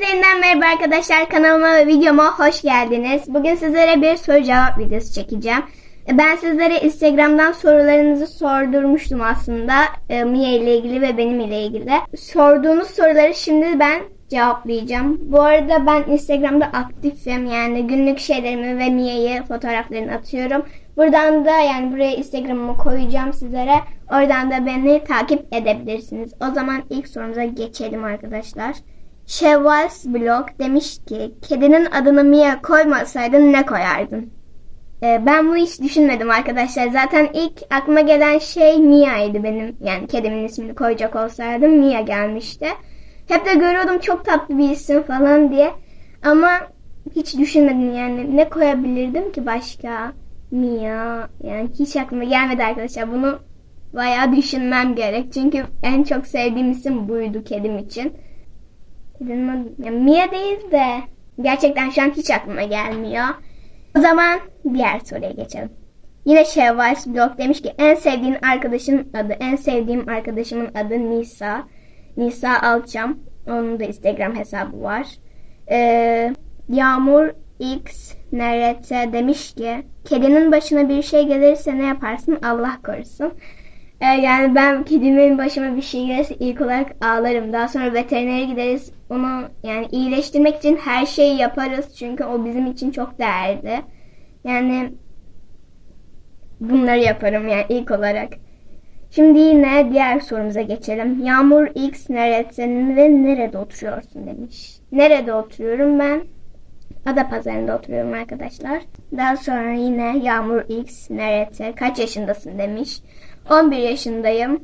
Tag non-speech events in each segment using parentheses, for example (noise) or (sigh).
Yeniden merhaba arkadaşlar kanalıma ve videoma hoş geldiniz. Bugün sizlere bir soru cevap videosu çekeceğim. Ben sizlere Instagram'dan sorularınızı sordurmuştum aslında. e, Mia ile ilgili ve benim ile ilgili. Sorduğunuz soruları şimdi ben cevaplayacağım. Bu arada ben Instagram'da aktifim. Yani günlük şeylerimi ve Mia'yı fotoğraflarını atıyorum. Buradan da yani buraya Instagram'ımı koyacağım sizlere. Oradan da beni takip edebilirsiniz. O zaman ilk sorumuza geçelim arkadaşlar. Şevvals Blog demiş ki kedinin adını Mia koymasaydın ne koyardın? Ee, ben bunu hiç düşünmedim arkadaşlar. Zaten ilk aklıma gelen şey Mia'ydı benim. Yani kedimin ismini koyacak olsaydım Mia gelmişti. Hep de görüyordum çok tatlı bir isim falan diye. Ama hiç düşünmedim yani. Ne koyabilirdim ki başka? Mia. Yani hiç aklıma gelmedi arkadaşlar. Bunu bayağı düşünmem gerek. Çünkü en çok sevdiğim isim buydu kedim için. Adı- ya Mia değil de gerçekten şu an hiç aklıma gelmiyor. O zaman diğer soruya geçelim. Yine Şevvals Blog demiş ki en sevdiğin arkadaşın adı. En sevdiğim arkadaşımın adı Nisa. Nisa Alçam. Onun da Instagram hesabı var. Ee, Yağmur X NRT demiş ki kedinin başına bir şey gelirse ne yaparsın Allah korusun. Yani ben kedimin başıma bir şey gelirse ilk olarak ağlarım. Daha sonra veterinere gideriz. Onu yani iyileştirmek için her şeyi yaparız. Çünkü o bizim için çok değerli. Yani bunları yaparım yani ilk olarak. Şimdi yine diğer sorumuza geçelim. Yağmur X neredesin ve nerede oturuyorsun demiş. Nerede oturuyorum ben? Adapazarı'nda oturuyorum arkadaşlar. Daha sonra yine Yağmur X nerede? Kaç yaşındasın demiş. 11 yaşındayım.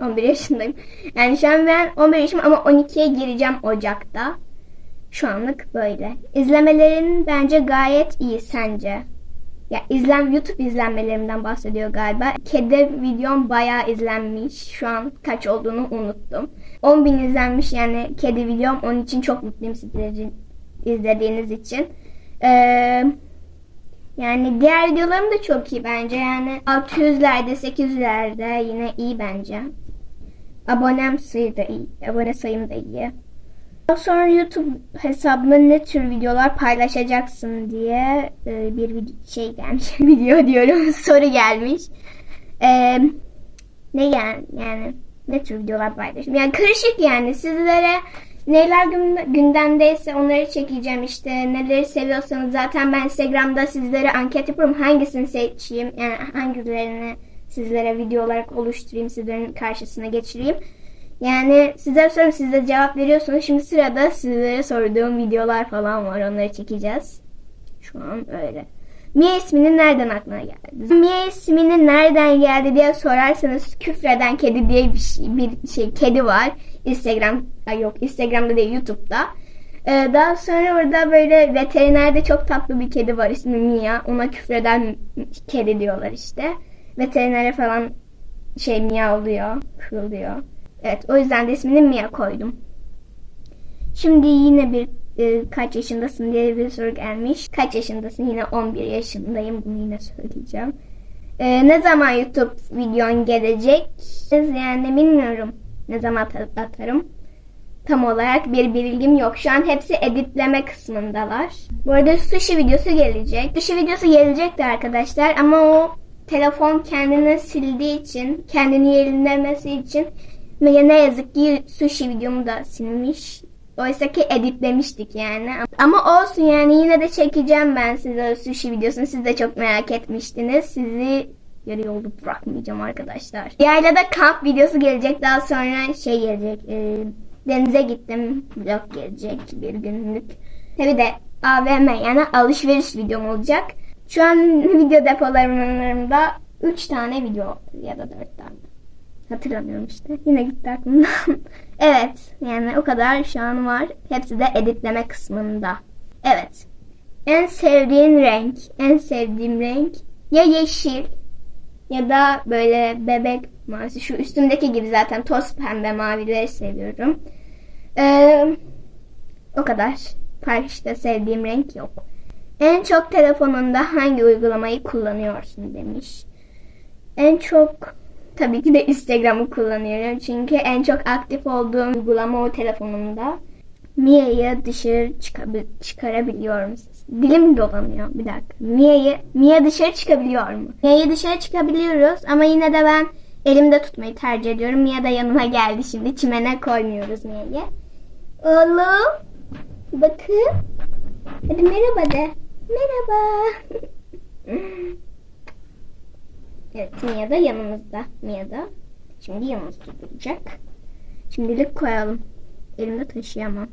11 yaşındayım. Yani şu an ben 11 yaşım ama 12'ye gireceğim Ocak'ta. Şu anlık böyle. İzlemelerin bence gayet iyi sence. Ya izlen YouTube izlenmelerimden bahsediyor galiba. Kedi videom bayağı izlenmiş. Şu an kaç olduğunu unuttum. 10 bin izlenmiş yani kedi videom. Onun için çok mutluyum sizlerin izlediğiniz için. Ee, yani diğer videolarım da çok iyi bence. Yani 600'lerde 800'lerde yine iyi bence. Abonem sayı da iyi. Abone sayım da iyi. Daha sonra YouTube hesabıma ne tür videolar paylaşacaksın diye e, bir şey gelmiş. (laughs) Video diyorum. (laughs) Soru gelmiş. E, ne yani, yani ne tür videolar paylaşayım? Yani karışık yani sizlere neler gün- gündemdeyse onları çekeceğim işte neleri seviyorsanız zaten ben Instagram'da sizlere anket yapıyorum hangisini seçeyim yani hangilerini sizlere video olarak oluşturayım sizlerin karşısına geçireyim. Yani sizlere soruyorum siz de cevap veriyorsunuz. Şimdi sırada sizlere sorduğum videolar falan var. Onları çekeceğiz. Şu an öyle. Mia isminin nereden aklına geldi? Mia isminin nereden geldi diye sorarsanız küfreden kedi diye bir şey, bir şey kedi var. Instagram yok Instagram'da değil YouTube'da. Ee, daha sonra orada böyle veterinerde çok tatlı bir kedi var ismi Mia. Ona küfreden kedi diyorlar işte. Veterinere falan şey miyavlıyor, kırılıyor. Evet o yüzden de ismini Mia koydum. Şimdi yine bir e, kaç yaşındasın diye bir soru gelmiş. Kaç yaşındasın? Yine 11 yaşındayım. Bunu yine söyleyeceğim. E, ne zaman YouTube videon gelecek? Yani bilmiyorum. Ne zaman at- atarım. Tam olarak bir bilgim yok. Şu an hepsi editleme kısmındalar. Bu arada sushi videosu gelecek. Sushi videosu gelecekti arkadaşlar ama o telefon kendini sildiği için, kendini yenilemesi için ve ne yazık ki sushi videomu da silmiş. Oysa ki editlemiştik yani. Ama olsun yani yine de çekeceğim ben size sushi videosunu. Siz de çok merak etmiştiniz. Sizi yarı yolda bırakmayacağım arkadaşlar. Yaylada kamp videosu gelecek. Daha sonra şey gelecek. e, denize gittim. Vlog gelecek bir günlük. Tabi de AVM yani alışveriş videom olacak. Şu an (laughs) video depolarımda 3 tane video ya da 4 tane. Hatırlamıyorum işte. Yine gitti aklımdan. (laughs) evet. Yani o kadar şu an var. Hepsi de editleme kısmında. Evet. En sevdiğin renk. En sevdiğim renk ya yeşil ya da böyle bebek mavisi. Şu üstümdeki gibi zaten toz pembe mavileri seviyorum. Ee, o kadar. Başka sevdiğim renk yok. En çok telefonunda hangi uygulamayı kullanıyorsun demiş. En çok tabii ki de Instagram'ı kullanıyorum. Çünkü en çok aktif olduğum uygulama o telefonumda. Mia'yı dışarı çıkabil- çıkarabiliyor musunuz? Dilim dolanıyor. Bir dakika. Mia'yı Mia dışarı çıkabiliyor mu? Mia'yı dışarı çıkabiliyoruz ama yine de ben elimde tutmayı tercih ediyorum. Mia da yanıma geldi şimdi. Çimene koymuyoruz Mia'yı. Oğlum. Bakın. Hadi merhaba de. Merhaba. (laughs) evet Mia da yanımızda. Mia da şimdi yanımızda duracak. Şimdilik koyalım. Elimde taşıyamam.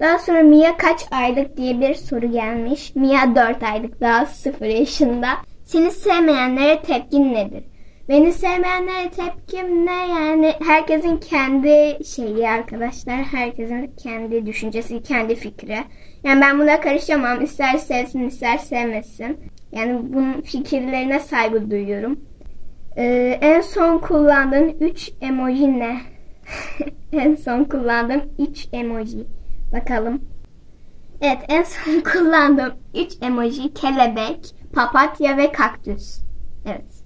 Daha sonra Mia kaç aylık diye bir soru gelmiş. Mia 4 aylık daha 0 yaşında. Seni sevmeyenlere tepkin nedir? Beni sevmeyenlere tepkim ne yani herkesin kendi şeyi arkadaşlar. Herkesin kendi düşüncesi, kendi fikri. Yani ben buna karışamam. İster sevsin ister sevmesin. Yani bunun fikirlerine saygı duyuyorum. Ee, en son kullandığın 3 emoji ne? (laughs) en son kullandığım 3 emoji. Bakalım. Evet en son (laughs) kullandığım 3 emoji kelebek, papatya ve kaktüs. Evet.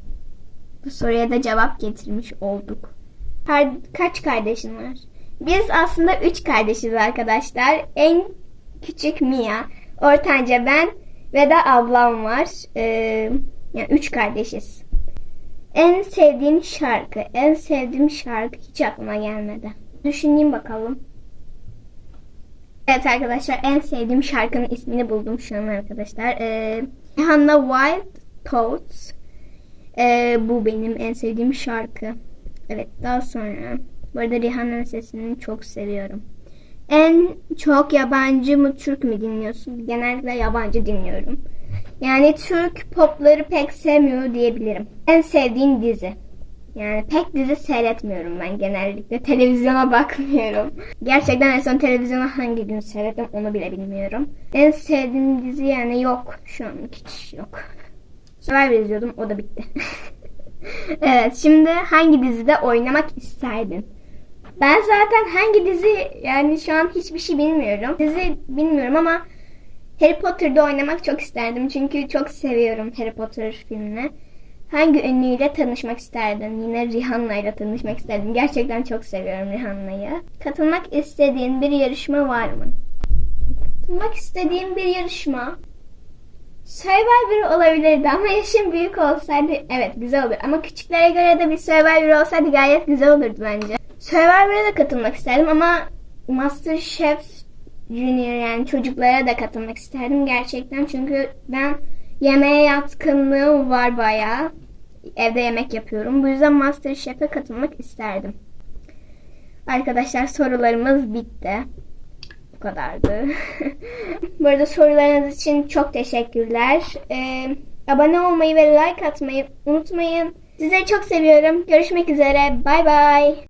Bu soruya da cevap getirmiş olduk. Her, kaç kardeşin var? Biz aslında 3 kardeşiz arkadaşlar. En küçük Mia, ortanca ben ve de ablam var. Ee, yani 3 kardeşiz. En sevdiğim şarkı. En sevdiğim şarkı hiç aklıma gelmedi. Düşüneyim bakalım. Evet arkadaşlar en sevdiğim şarkının ismini buldum şu an arkadaşlar. Ee, Rihanna Wild Thoughts. Ee, bu benim en sevdiğim şarkı. Evet daha sonra. Bu arada Rihanna'nın sesini çok seviyorum. En çok yabancı mı Türk mü dinliyorsun? Genellikle yabancı dinliyorum. Yani Türk popları pek sevmiyor diyebilirim. En sevdiğin dizi. Yani pek dizi seyretmiyorum ben genellikle. (laughs) Televizyona bakmıyorum. Gerçekten en son televizyona hangi gün seyrettim onu bile bilmiyorum. En sevdiğim dizi yani yok. Şu an hiç yok. Survivor izliyordum o da bitti. (laughs) evet şimdi hangi dizide oynamak isterdin? Ben zaten hangi dizi yani şu an hiçbir şey bilmiyorum. Dizi bilmiyorum ama Harry Potter'da oynamak çok isterdim. Çünkü çok seviyorum Harry Potter filmini. Hangi ünlüyle tanışmak isterdin? Yine Rihanna ile tanışmak isterdim. Gerçekten çok seviyorum Rihanna'yı. Katılmak istediğin bir yarışma var mı? Katılmak istediğim bir yarışma Survivor olabilirdi ama yaşım büyük olsaydı evet güzel olur. Ama küçüklere göre de bir Survivor olsaydı gayet güzel olurdu bence. Survivor'a da katılmak isterdim ama Masterchef Junior yani çocuklara da katılmak isterdim gerçekten. Çünkü ben yemeğe yatkınlığım var bayağı. Evde yemek yapıyorum. Bu yüzden Masterchef'e katılmak isterdim. Arkadaşlar sorularımız bitti. Bu kadardı. (laughs) Bu arada sorularınız için çok teşekkürler. Ee, abone olmayı ve like atmayı unutmayın. Sizleri çok seviyorum. Görüşmek üzere. Bay bay.